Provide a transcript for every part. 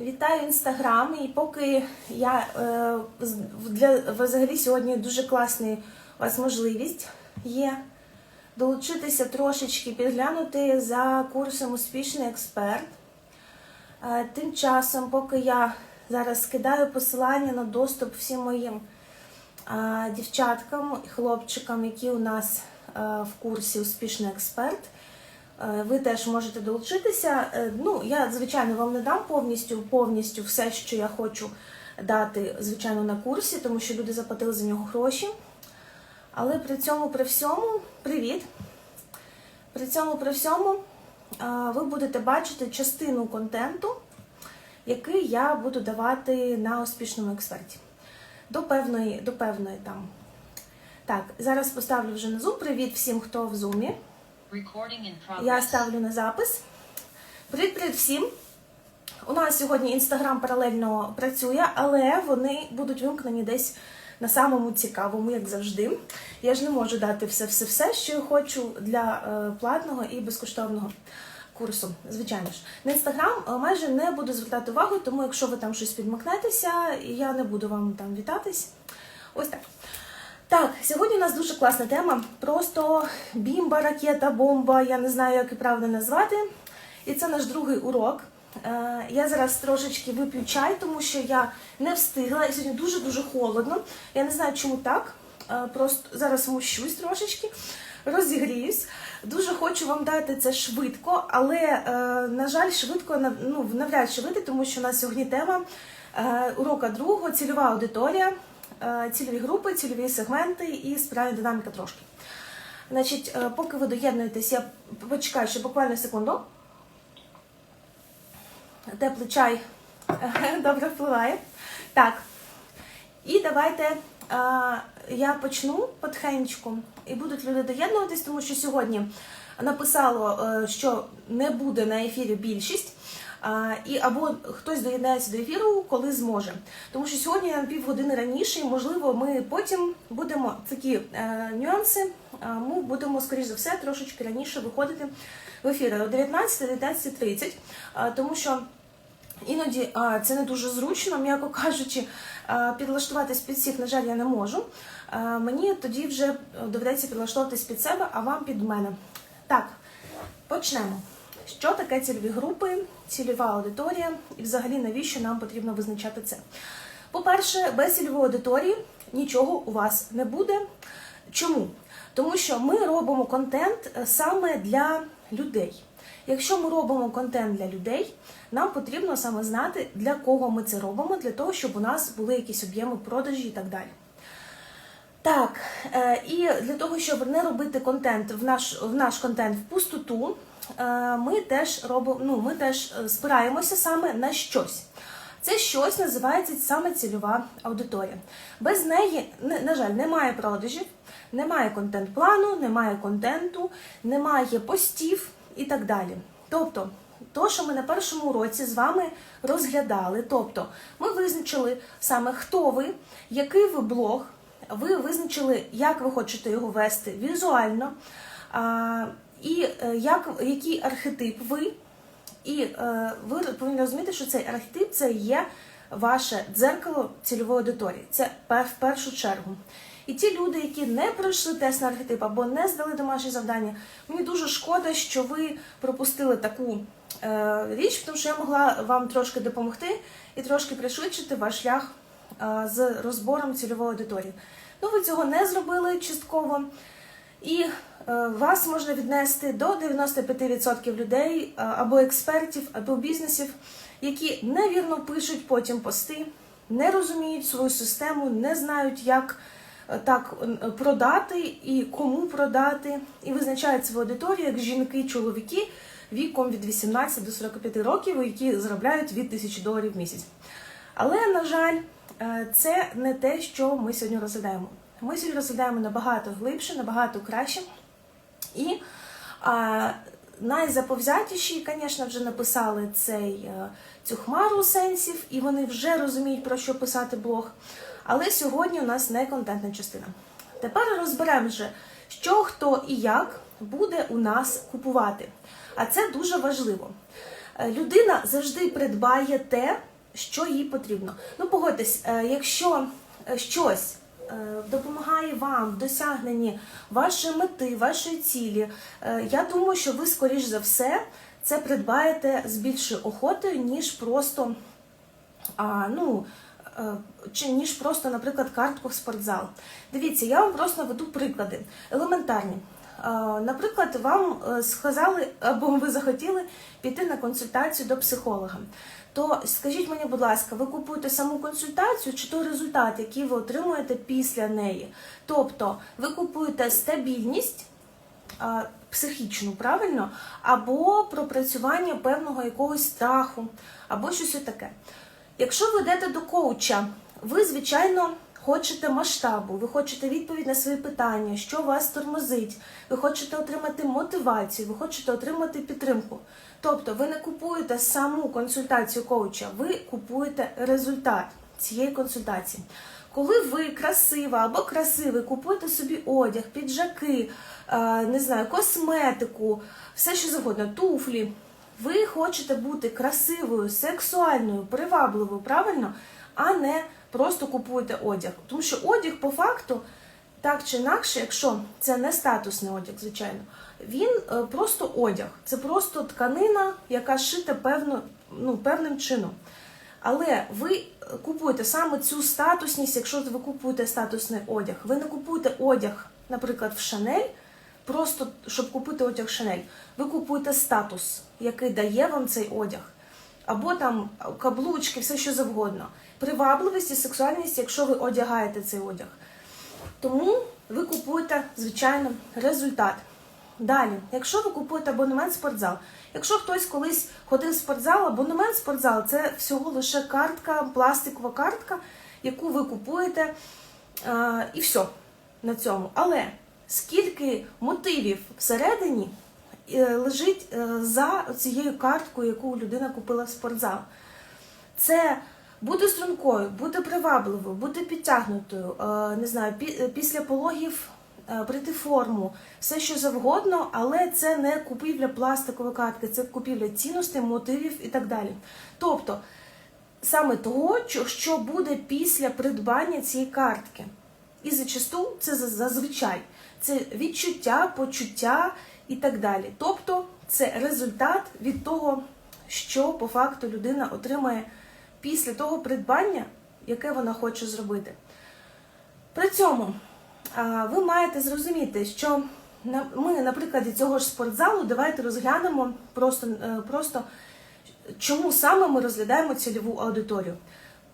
Вітаю інстаграм. І поки я е, для взагалі сьогодні дуже класна у вас можливість є долучитися трошечки, підглянути за курсом Успішний експерт. Е, Тим часом, поки я зараз скидаю посилання на доступ всім моїм е, дівчаткам і хлопчикам, які у нас в курсі Успішний експерт. Е, Ви теж можете долучитися. Е, Ну, я, звичайно, вам не дам повністю повністю все, що я хочу дати, звичайно, на курсі, тому що люди заплатили за нього гроші. Але при цьому, при всьому, привіт! При цьому, при всьому, е, ви будете бачити частину контенту, який я буду давати на успішному експерті. До певної, до певної там. Так, зараз поставлю вже на Zoom. Привіт всім, хто в зумі. Я ставлю на запис. Привіт, привіт всім! У нас сьогодні інстаграм паралельно працює, але вони будуть вимкнені десь на самому цікавому, як завжди. Я ж не можу дати все-все-все, що я хочу для е, платного і безкоштовного курсу. Звичайно ж, на інстаграм е, майже не буду звертати увагу, тому якщо ви там щось підмикнетеся, я не буду вам там вітатись. Ось так. Так, сьогодні у нас дуже класна тема. Просто бімба, ракета, бомба, я не знаю, як і правильно назвати. І це наш другий урок. Е, Я зараз трошечки вип'ю чай, тому що я не встигла. І сьогодні дуже-дуже холодно. Я не знаю, чому так. Е, Просто зараз мущусь трошечки, розігріюсь. Дуже хочу вам дати це швидко, але, е, на жаль, швидко ну, навряд чи вийде, тому що у нас сьогодні тема урока другого, цільова аудиторія, цільові групи, цільові сегменти і спіральна динаміка трошки. Значить, е, поки ви доєднуєтесь, я почекаю ще буквально секунду. Теплий чай е, добре впливає. Так. І давайте а, я почну потихеньку, і будуть люди доєднуватись, тому що сьогодні написало, е, що не буде на ефірі більшість. І або хтось доєднається до ефіру, коли зможе. Тому що сьогодні на півгодини раніше, і можливо, ми потім будемо такі е, нюанси. е, Ми будемо, скоріш за все, трошечки раніше виходити в ефір о 19-19.30, е, тому що Іноді це не дуже зручно, м'яко кажучи, підлаштуватись під всіх, на жаль, я не можу. Мені тоді вже доведеться підлаштовуватись під себе, а вам під мене. Так, почнемо. Що таке цільові групи, цільова аудиторія і взагалі навіщо нам потрібно визначати це? По-перше, без цільової аудиторії нічого у вас не буде. Чому? Тому що ми робимо контент е, саме для людей. Якщо ми робимо контент для людей, нам потрібно саме знати, для кого ми це робимо, для того, щоб у нас були якісь об'єми продажі і так далі. Так, е, і для того, щоб не робити контент в наш, в наш контент в пустоту, ми теж робимо, ну, ми теж е, спираємося саме на щось. Це щось називається саме цільова аудиторія. Без неї, на жаль, немає продажів, немає контент-плану, немає контенту, немає постів і так далі. Тобто, то, що ми на першому уроці з вами розглядали, тобто ми визначили саме хто ви, який ви блог, ви визначили, як ви хочете його вести візуально, і е, як, який архетип ви. І е, ви повинні розуміти, що цей архетип це є ваше дзеркало цільової аудиторії. Це в першу чергу. І ті люди, які не пройшли тест на архетип або не здали домашні завдання, мені дуже шкода, що ви пропустили таку е, річ, тому що я могла вам трошки допомогти і трошки пришвидшити ваш шлях е, з розбором цільової аудиторії. Ну, ви цього не зробили частково. І е, вас можна віднести до 95% людей е, або експертів, або бізнесів, які невірно пишуть потім пости, не розуміють свою систему, не знають, як е, так продати і кому продати, і визначають свою аудиторію як жінки, чоловіки віком від 18 до 45 років, які заробляють від 1000 доларів в місяць. Але, на жаль, це не те, що ми сьогодні розглядаємо. Ми сьогодні розглядаємо набагато глибше, набагато краще. І а, найзаповзятіші, звісно, вже написали цей, е, цю хмару сенсів, і вони вже розуміють, про що писати блог. Але сьогодні у нас не контентна частина. Тепер розберемо вже, що, хто і як буде у нас купувати. А це дуже важливо. Е, Людина завжди придбає те, що їй потрібно. Ну, погодьтесь, е, якщо щось допомагає вам в досягненні вашої мети, вашої цілі, е, я думаю, що ви, скоріш за все, це придбаєте з більшою охотою, ніж просто ну, е, чи ніж просто, наприклад, картку в спортзал. Дивіться, я вам просто наведу приклади елементарні. Наприклад, вам е, сказали або ви захотіли піти на консультацію до психолога. То скажіть мені, будь ласка, ви купуєте саму консультацію чи той результат, який ви отримуєте після неї? Тобто ви купуєте стабільність психічну, правильно, або пропрацювання певного якогось страху, або щось таке. Якщо ви йдете до коуча, ви, звичайно, хочете масштабу, ви хочете відповідь на свої питання, що вас тормозить, ви хочете отримати мотивацію, ви хочете отримати підтримку. Тобто ви не купуєте саму консультацію коуча, ви купуєте результат цієї консультації. Коли ви красива або красивий, купуєте собі одяг, піджаки, е, не знаю, косметику, все що завгодно, туфлі, ви хочете бути красивою, сексуальною, привабливою, правильно, а не просто купуєте одяг. Тому що одяг по факту, так чи інакше, якщо це не статусний одяг, звичайно, він е, просто одяг. Це просто тканина, яка шита певно, ну, певним чином. Але ви е, купуєте саме цю статусність, якщо ви купуєте статусний одяг. Ви не купуєте одяг, наприклад, в Шанель, просто щоб купити одяг Шанель. Ви купуєте статус, який дає вам цей одяг. Або там каблучки, все що завгодно. Привабливість і сексуальність, якщо ви одягаєте цей одяг. Тому ви купуєте, звичайно, результат. Далі, якщо ви купуєте абонемент в спортзал, якщо хтось колись ходив в спортзал, абонемент в спортзал це всього лише картка, пластикова картка, яку ви купуєте, е, і все на цьому. Але скільки мотивів всередині лежить е, за цією карткою, яку людина купила в спортзал? Це бути стрункою, бути привабливою, бути підтягнутою, е, не знаю, е, після пологів е, прийти форму, все що завгодно, але це не купівля пластикової картки, це купівля цінностей, мотивів і так далі. Тобто саме того, що буде після придбання цієї картки. І зачасту це зазвичай це відчуття, почуття і так далі. Тобто це результат від того, що по факту людина отримає після того придбання, яке вона хоче зробити. При цьому ви маєте зрозуміти, що ми на прикладі цього ж спортзалу давайте розглянемо просто, е, просто чому саме ми розглядаємо цільову аудиторію.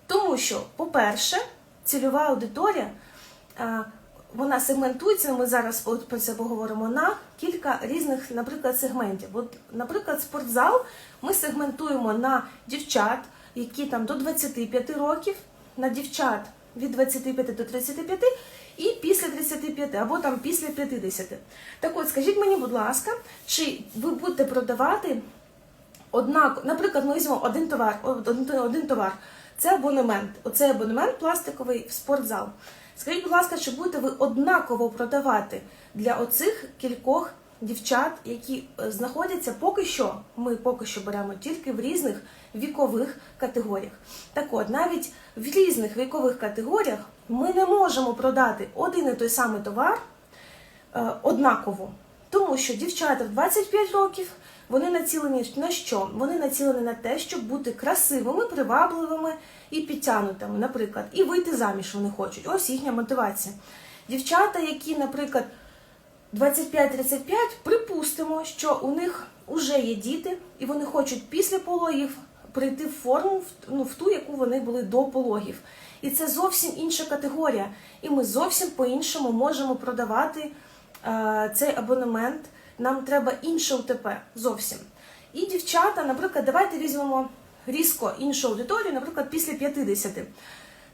Тому що, по-перше, цільова аудиторія вона сегментується, ми зараз про це поговоримо на кілька різних, наприклад, сегментів. От, наприклад, спортзал ми сегментуємо на дівчат, які там до 25 років, на дівчат від 25 до 35 і після 35, або там після 50. Так от, скажіть мені, будь ласка, чи ви будете продавати однак, наприклад, ми візьмемо один товар, один, товар. Це абонемент. Оцей абонемент пластиковий в спортзал. Скажіть, будь ласка, чи будете ви однаково продавати для оцих кількох дівчат, які е, знаходяться поки що, ми поки що беремо тільки в різних вікових категоріях. Так от, навіть в різних вікових категоріях ми не можемо продати один і той самий товар е, однаково. Тому що дівчата в 25 років вони націлені на що? Вони націлені на те, щоб бути красивими, привабливими і підтягнутими, наприклад, і вийти заміж вони хочуть. Ось їхня мотивація. Дівчата, які, наприклад, 25-35, припустимо, що у них вже є діти, і вони хочуть після пологів прийти в форму, ну, в ту, яку вони були до пологів. І це зовсім інша категорія. І ми зовсім по-іншому можемо продавати е, цей абонемент. Нам треба інше УТП зовсім. І дівчата, наприклад, давайте візьмемо різко іншу аудиторію, наприклад, після 50.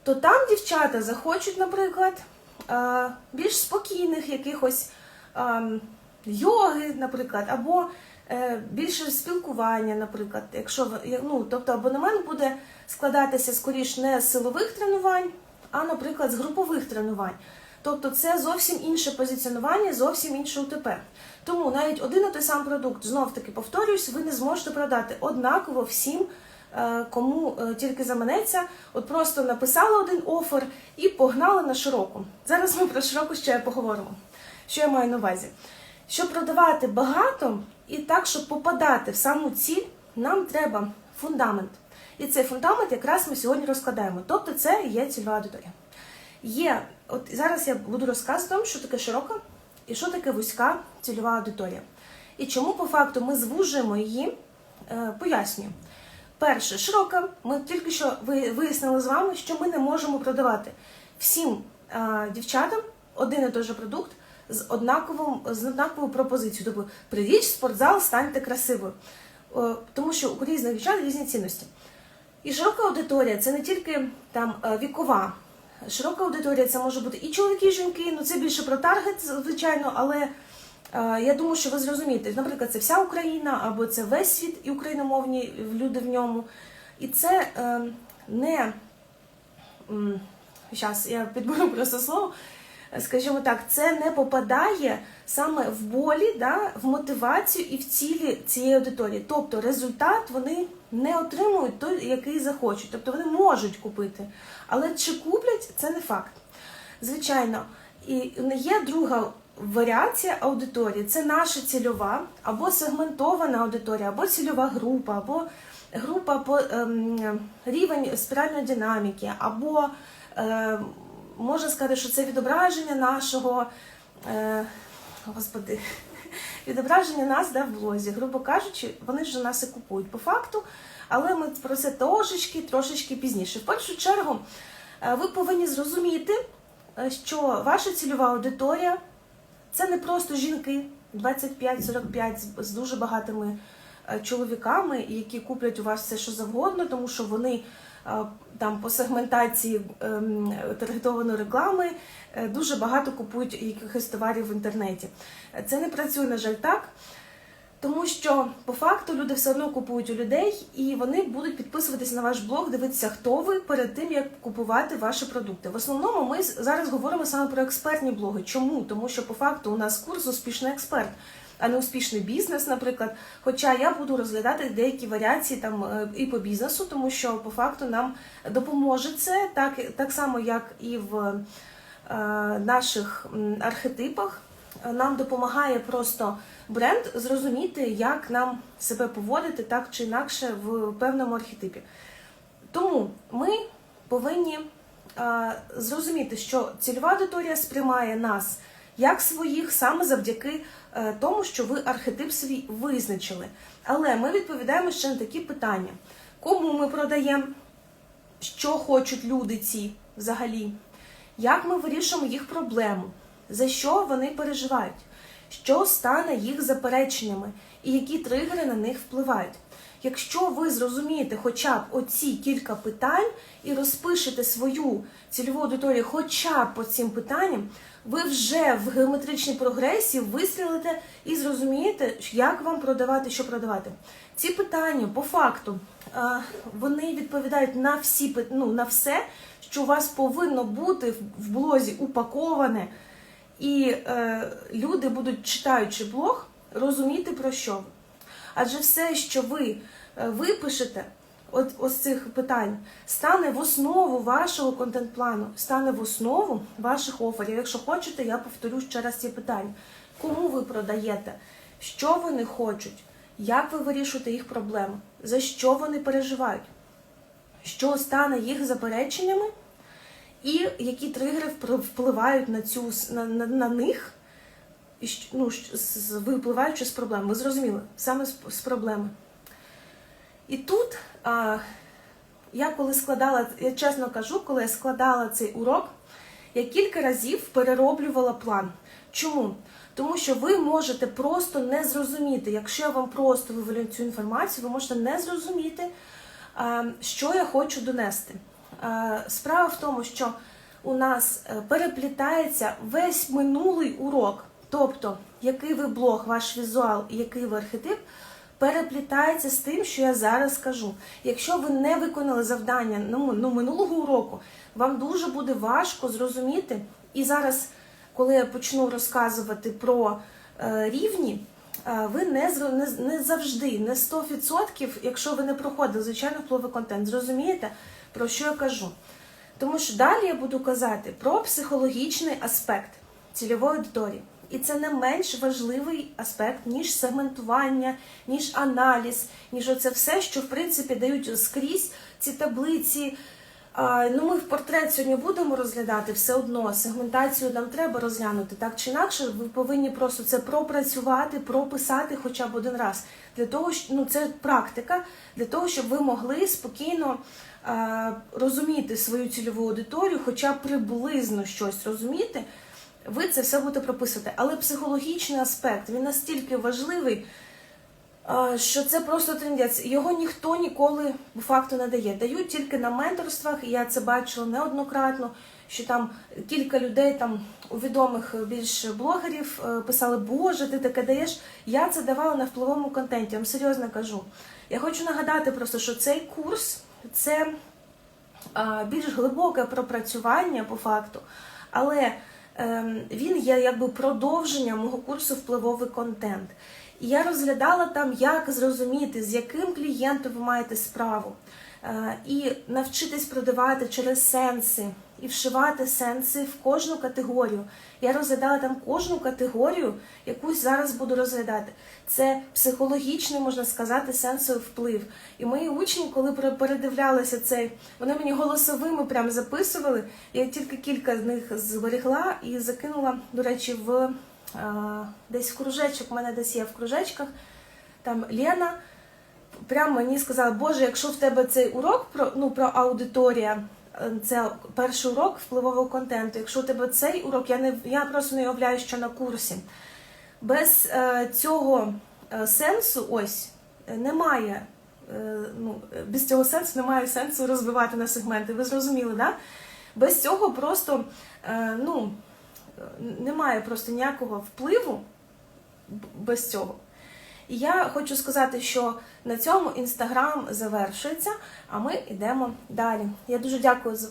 То там дівчата захочуть, наприклад, е, більш спокійних якихось ем, йоги, наприклад, або е, більше спілкування, наприклад, якщо ну, тобто абонемент буде складатися скоріш не з силових тренувань, а, наприклад, з групових тренувань. Тобто це зовсім інше позиціонування, зовсім інше УТП. Тому навіть один і той самий продукт, знов таки повторюсь, ви не зможете продати однаково всім, е, кому е, тільки заманеться. От просто написали один офер і погнали на широку. Зараз ми про широку ще поговоримо. Що я маю на увазі? Щоб продавати багато і так, щоб попадати в саму ціль, нам треба фундамент. І цей фундамент якраз ми сьогодні розкладаємо. Тобто це є цільова аудиторія. Є, от зараз я буду розказувати що таке широка і що таке вузька цільова аудиторія. І чому по факту ми звужуємо її, е, пояснюю. Перше, широка, ми тільки що ви- вияснили з вами, що ми не можемо продавати всім е, дівчатам один і той же продукт з однаковим з однаковою пропозицією. Тобто прийдіть в спортзал, станьте красивою. Тому що у різних дівчат різні цінності. І широка аудиторія це не тільки там е, вікова. Широка аудиторія це може бути і чоловіки, і жінки. Ну це більше про таргет, звичайно, але е, я думаю, що ви зрозумієте. Наприклад, це вся Україна або це весь світ і україномовні люди в ньому. І це е, не зараз я підберу просто слово. Скажімо так, це не попадає саме в болі, да, в мотивацію і в цілі цієї аудиторії. Тобто результат вони не отримують той, який захочуть. Тобто вони можуть купити. Але чи куплять, це не факт. Звичайно, і є друга варіація аудиторії це наша цільова або сегментована аудиторія, або цільова група, або група по ем, рівень спіральної динаміки, або е, можна сказати, що це відображення нашого. Е, Господи, відображення нас да, в блозі. Грубо кажучи, вони ж нас і купують по факту, але ми про це трошечки, трошечки пізніше. В першу чергу, е, ви повинні зрозуміти, е, що ваша цільова аудиторія це не просто жінки 25-45 з- дуже багатими е, чоловіками, які куплять у вас все, що завгодно, тому що вони там по сегментації ем, таргетованої реклами дуже багато купують якихось товарів в інтернеті. Це не працює, на жаль, так. Тому що по факту люди все одно купують у людей, і вони будуть підписуватися на ваш блог, дивитися, хто ви перед тим, як купувати ваші продукти. В основному ми зараз говоримо саме про експертні блоги. Чому? Тому що по факту у нас курс успішний експерт, а не успішний бізнес, наприклад. Хоча я буду розглядати деякі варіації там е, і по бізнесу, тому що по факту нам допоможе це так, так само, як і в е, наших архетипах. Нам допомагає просто бренд зрозуміти, як нам себе поводити так чи інакше в певному архетипі. Тому ми повинні е, зрозуміти, що цільова аудиторія сприймає нас як своїх саме завдяки е, тому, що ви архетип свій визначили. Але ми відповідаємо ще на такі питання: кому ми продаємо, що хочуть люди ці взагалі, як ми вирішуємо їх проблему, за що вони переживають, що стане їх запереченнями і які тригери на них впливають. Якщо ви зрозумієте хоча б оці кілька питань і розпишете свою цільову аудиторію хоча б по цим питанням, ви вже в геометричній прогресії вистрілите і зрозумієте, як вам продавати, що продавати. Ці питання по факту е, вони відповідають на всі ну, на все, що у вас повинно бути в- в блозі упаковане, і е, люди будуть, читаючи блог, розуміти про що ви. Адже все, що ви е, випишете, от ось цих питань, стане в основу вашого контент-плану, стане в основу ваших оферів. Якщо хочете, я повторю ще раз ці питання. Кому ви продаєте? Що вони хочуть? Як ви вирішуєте їх проблеми? За що вони переживають? Що стане їх запереченнями? І які тригери впливають на цю на, на, на них, і ну, з- випливаючи з проблем. Ви зрозуміли, саме з, з проблеми. І тут а, я коли складала, я чесно кажу, коли я складала цей урок, я кілька разів перероблювала план. Чому? Тому що ви можете просто не зрозуміти, якщо я вам просто вивалю цю інформацію, ви можете не зрозуміти, що я хочу донести. Справа в тому, що у нас е, переплітається весь минулий урок, тобто який ви блог, ваш візуал який ви архетип, переплітається з тим, що я зараз скажу. Якщо ви не виконали завдання ну, ну, минулого уроку, вам дуже буде важко зрозуміти. І зараз, коли я почну розказувати про е, рівні, е, ви не, не завжди, не 100%, якщо ви не проходили звичайно впливовий контент, зрозумієте, про що я кажу. Тому що далі я буду казати про психологічний аспект цільової аудиторії. І це не менш важливий аспект, ніж сегментування, ніж аналіз, ніж оце все, що в принципі дають скрізь ці таблиці. Ну, ми в портрет сьогодні будемо розглядати все одно. Сегментацію нам треба розглянути так чи інакше. Ви повинні просто це пропрацювати, прописати хоча б один раз. Для того, що ну це практика, для того, щоб ви могли спокійно розуміти свою цільову аудиторію, хоча приблизно щось розуміти. Ви це все будете прописувати. Але психологічний аспект він настільки важливий, що це просто трендець. Його ніхто ніколи по факту не дає. Дають тільки на менторствах, і я це бачила неоднократно, що там кілька людей там у відомих більш блогерів е, писали, Боже, ти таке даєш. Я це давала на впливовому контенті. Я вам серйозно кажу. Я хочу нагадати просто, що цей курс це більш глибоке пропрацювання по факту, але ем, він є якби продовженням мого курсу впливовий контент. І я розглядала там, як зрозуміти, з яким клієнтом ви маєте справу, Е, і навчитись продавати через сенси і вшивати сенси в кожну категорію. Я розглядала там кожну категорію, якусь зараз буду розглядати. Це психологічний, можна сказати, сенсовий вплив. І мої учні, коли пере- передивлялися цей, вони мені голосовими прям записували. Я тільки кілька з них зберегла і закинула, до речі, в десь в кружечок. У мене десь є в кружечках. Там Лена прямо мені сказала, Боже, якщо в тебе цей урок про ну про аудиторія, е, це перший урок впливового контенту. Якщо у тебе цей урок, я не я просто не уявляю, що на курсі. Без е, цього е, сенсу, ось е, немає. е, Ну, е, без цього сенсу немає сенсу розбивати на сегменти. Ви зрозуміли, да? Без цього просто е, ну, немає просто ніякого впливу без цього. І я хочу сказати, що на цьому інстаграм завершується, а ми йдемо далі. Я дуже дякую за